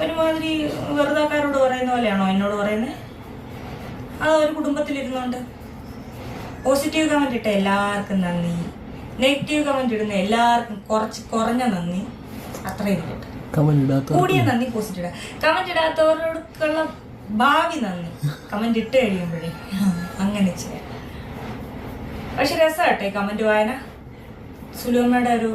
ഒരുമാതിരി വെറുതാക്കാരോട് പറയുന്ന പോലെയാണോ എന്നോട് പറയുന്നത് അത് ഒരു കുടുംബത്തിലിരുന്നോണ്ട്. പോസിറ്റീവ് കമന്റ് ഇട്ട എല്ലാവർക്കും നന്ദി. നെഗറ്റീവ് കമന്റ് ഇടുന്ന എല്ലാവർക്കും കുറച്ച് കുറഞ്ഞ നന്ദി. അത്രയും കൂടിയ നന്ദി പോസിറ്റീവ് കമന്റ് ഇടാത്തവരോടുള്ള ഭാവി നന്ദി. കമന്റ് ഇട്ട് കഴിയുമ്പോഴേ. അങ്ങനെ ചെയ്യാം. പക്ഷെ രസമാട്ടെ കമന്റ് വായന. സുലുമ്മയുടെ ഒരു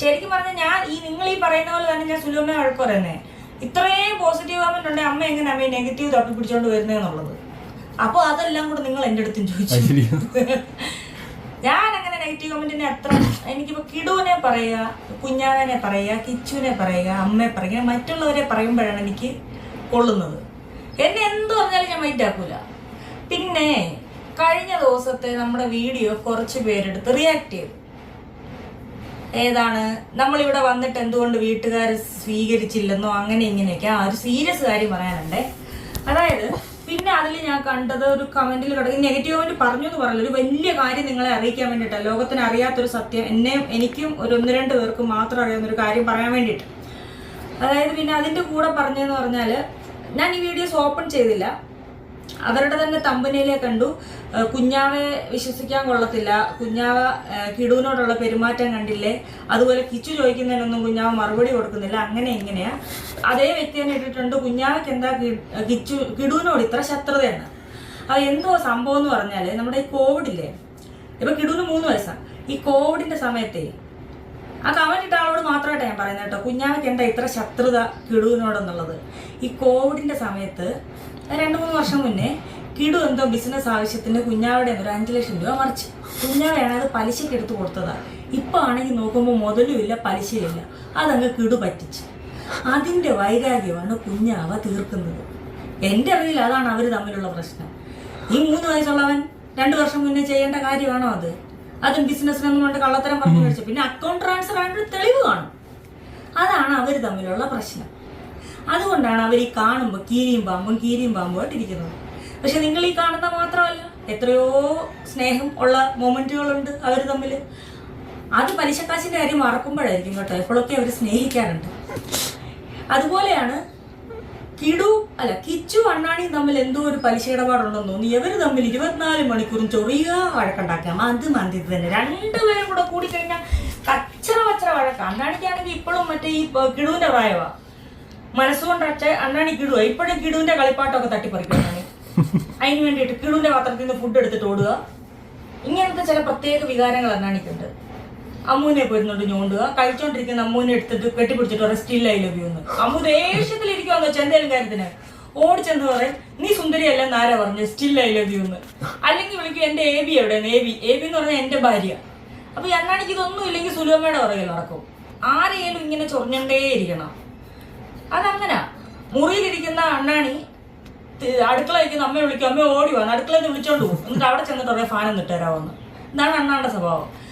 ശരിക്കും പറഞ്ഞാൽ ഞാൻ ഈ നിങ്ങൾ ഈ പറയുന്ന പോലെ തന്നെ ഞാൻ സുലുമ്മ വഴക്ക് പറയുന്നത് ഇത്രയും പോസിറ്റീവ് കമന്റ് ഉണ്ടെങ്കിൽ അമ്മ എങ്ങനെ അമ്മ നെഗറ്റീവ് തപ്പി പിടിച്ചോണ്ട് വരുന്നതെന്നുള്ളത് അപ്പോൾ അതെല്ലാം കൂടെ നിങ്ങൾ എന്റെ അടുത്തും ചോദിച്ചു. ഞാൻ അങ്ങനെ നെഗറ്റീവ് കമന്റിനെ അത്ര എനിക്കിപ്പോ കിടുവിനെ പറയുക കുഞ്ഞാവനെ പറയുക കിച്ചുവിനെ പറയുക അമ്മയെ പറയുക മറ്റുള്ളവരെ പറയുമ്പോഴാണ് എനിക്ക് കൊള്ളുന്നത്. എന്നെ എന്ത് പറഞ്ഞാലും ഞാൻ മൈൻഡ് ആക്കൂല. പിന്നെ കഴിഞ്ഞ ദിവസത്തെ നമ്മുടെ വീഡിയോ കുറച്ച് പേരെടുത്ത് റിയാക്ട് ചെയ്തു. ഏതാണ്? നമ്മളിവിടെ വന്നിട്ട് എന്തുകൊണ്ട് വീട്ടുകാർ സ്വീകരിച്ചില്ലെന്നോ അങ്ങനെ ഇങ്ങനെയൊക്കെ ആ ഒരു സീരിയസ് കാര്യം പറയാനുണ്ടേ. അതായത് പിന്നെ അതിൽ ഞാൻ കണ്ടത് ഒരു കമന്റിൽ കിടക്കുന്ന നെഗറ്റീവ് കമന്റ് പറഞ്ഞു എന്ന് പറയുന്നത് ഒരു വലിയ കാര്യം നിങ്ങളെ അറിയിക്കാൻ വേണ്ടിയിട്ടാണ് ലോകത്തിന് അറിയാത്തൊരു സത്യം. എന്നെ എനിക്കും ഒരു ഒന്ന് രണ്ട് പേർക്കും മാത്രം അറിയാവുന്ന ഒരു കാര്യം പറയാൻ വേണ്ടിയിട്ട്. അതായത് പിന്നെ അതിന്റെ കൂടെ പറഞ്ഞതെന്ന് പറഞ്ഞാൽ ഞാൻ ഈ വീഡിയോസ് ഓപ്പൺ ചെയ്തില്ല. അവരുടെ തന്നെ തമ്പനയിലെ കണ്ടു. കുഞ്ഞാവെ വിശ്വസിക്കാൻ കൊള്ളത്തില്ല. കുഞ്ഞാവ കിടുവിനോടുള്ള പെരുമാറ്റം കണ്ടില്ലേ? അതുപോലെ കിച്ചു ചോദിക്കുന്നതിനൊന്നും കുഞ്ഞാവ മറുപടി കൊടുക്കുന്നില്ല. അങ്ങനെ ഇങ്ങനെയാ. അതേ വ്യക്തി തന്നെ ഇട്ടിട്ടുണ്ട്. കുഞ്ഞാവയ്ക്ക് എന്താ കിച്ചു കിടുവിനോട് ഇത്ര ശത്രുതയാണ്. അത് എന്തോ സംഭവം എന്ന് പറഞ്ഞാൽ നമ്മുടെ ഈ കോവിഡില്ലേ ഇപ്പൊ കിടുവിന് മൂന്ന് വയസ്സാണ് ഈ കോവിഡിന്റെ സമയത്തെ ആ കമന്റ് ഇട്ട ആളോട് മാത്രമായിട്ട് ഞാൻ പറയുന്നത് കേട്ടോ. കുഞ്ഞാവയ്ക്ക് എന്താ ഇത്ര ശത്രുത കിടുവിനോടെന്നുള്ളത്? ഈ കോവിഡിന്റെ സമയത്ത് രണ്ട് മൂന്ന് വർഷം മുന്നേ കിടു എന്തോ ബിസിനസ് ആവശ്യത്തിന് കുഞ്ഞാവിടെ ഒരു അഞ്ച് ലക്ഷം രൂപ മറിച്ച്. കുഞ്ഞാവയാണ് അത് പലിശയ്ക്ക് എടുത്ത് കൊടുത്തതാ. ഇപ്പൊ ആണെങ്കിൽ നോക്കുമ്പോൾ മുതലും ഇല്ല പലിശയില്ല അതങ്ങ് കിടു പറ്റിച്ച്. അതിന്റെ വൈരാഗ്യമാണ് കുഞ്ഞാവ തീർക്കുന്നത്. എന്റെ അറിവിൽ അതാണ് അവർ തമ്മിലുള്ള പ്രശ്നം. ഈ മൂന്ന് വയസ്സുള്ളവൻ രണ്ടു വർഷം മുന്നേ ചെയ്യേണ്ട കാര്യമാണോ അത്? അതും ബിസിനസ്സിനൊന്നും കൊണ്ട് കള്ളത്തരം പറഞ്ഞു മേടിച്ചു. പിന്നെ അക്കൗണ്ട് ട്രാൻസ്ഫർ ആയിട്ട് തെളിവ് കാണും. അതാണ് അവർ തമ്മിലുള്ള പ്രശ്നം. അതുകൊണ്ടാണ് അവർ ഈ കാണുമ്പോൾ കീരിയും പാമ്പും കീരിയും പാമ്പുമായിട്ട് ഇരിക്കുന്നത്. പക്ഷെ നിങ്ങൾ ഈ കാണുന്ന മാത്രമല്ല. എത്രയോ സ്നേഹം ഉള്ള മൊമെന്റുകളുണ്ട് അവർ തമ്മിൽ. അത് പലിശക്കാശിന്റെ കാര്യം മറക്കുമ്പോഴായിരിക്കും കേട്ടോ. എപ്പോഴൊക്കെ അവർ സ്നേഹിക്കാറുണ്ട്. അതുപോലെയാണ് കിടു അല്ല കിച്ചു അണ്ണാണിയും തമ്മിൽ എന്തോ ഒരു പലിശ ഇടപാടുണ്ടെന്ന് തോന്നി ഇവർ തമ്മിൽ ഇരുപത്തിനാല് മണിക്കൂറും ചൊറിയ വഴക്കുണ്ടാക്കാം. അത് മന്തി തന്നെ. രണ്ടുപേരും കൂടെ കൂടി കഴിഞ്ഞാൽ കച്ചറ വച്ചറ വഴക്കാം. അണ്ണാണിക്കാണെങ്കിൽ ഇപ്പോഴും മറ്റേ ഈ കിടുവിന്റെ പ്രായമാ മനസ്സുകൊണ്ട് അച്ഛൻ അണ്ണാണി കിടുക ഇപ്പോഴും കിടുവിന്റെ കളിപ്പാട്ടമൊക്കെ തട്ടിപ്പറിക്കും അതിന് വേണ്ടിയിട്ട് കിടുവിന്റെ പാത്രത്തിൽ നിന്ന് ഫുഡ് എടുത്തിട്ട് ഓടുക. ഇങ്ങനത്തെ ചില പ്രത്യേക വികാരങ്ങൾ അണ്ണാണിക്കുണ്ട്. അമ്മൂനെ പോയിരുന്നോണ്ട് ഞോണ്ടുക കഴിച്ചോണ്ടിരിക്കുന്ന അമ്മൂനെ എടുത്തിട്ട് കെട്ടിപ്പിടിച്ചിട്ട് ഒരു സ്റ്റിൽ ഐ ലവ് യു എന്ന്. അമ്മു ദേഷ്യത്തിലിരിക്കുവാന്ന് വെച്ചാൽ എന്തേലും കാര്യത്തിന്. ഓടിച്ചെന്ന് പറയും നീ സുന്ദരിയല്ല നാര പറഞ്ഞു? സ്റ്റിൽ ഐ ലവ് യു എന്ന്. അല്ലെങ്കിൽ വിളിക്കും എന്റെ എ ബി എവിടെ? എ ബി എ ബി എന്ന് പറഞ്ഞാൽ എന്റെ ഭാര്യ. അപ്പൊ ഈ അണ്ണാണിക്ക് ഇതൊന്നും ഇല്ലെങ്കിൽ സുലഭമ്മയുടെ പുറകിൽ നടക്കും. ആരെയും ഇങ്ങനെ ചൊറിഞ്ഞണ്ടേ ഇരിക്കണം അതങ്ങനെ. മുറിയിലിരിക്കുന്ന അണ്ണാണി അടുക്കളയ്ക്ക് അമ്മയെ അമ്മ വിളിക്കും. അമ്മ ഓടി വന്നു അടുക്കളയിൽ വിളിച്ചോണ്ട് പോകും. എന്നിട്ട് അവിടെ ചെന്നിട്ട് പറയാം ഫാൻ നിട്ടുതരാമെന്ന് ഇതാണ് അണ്ണാന്റെ സ്വഭാവം.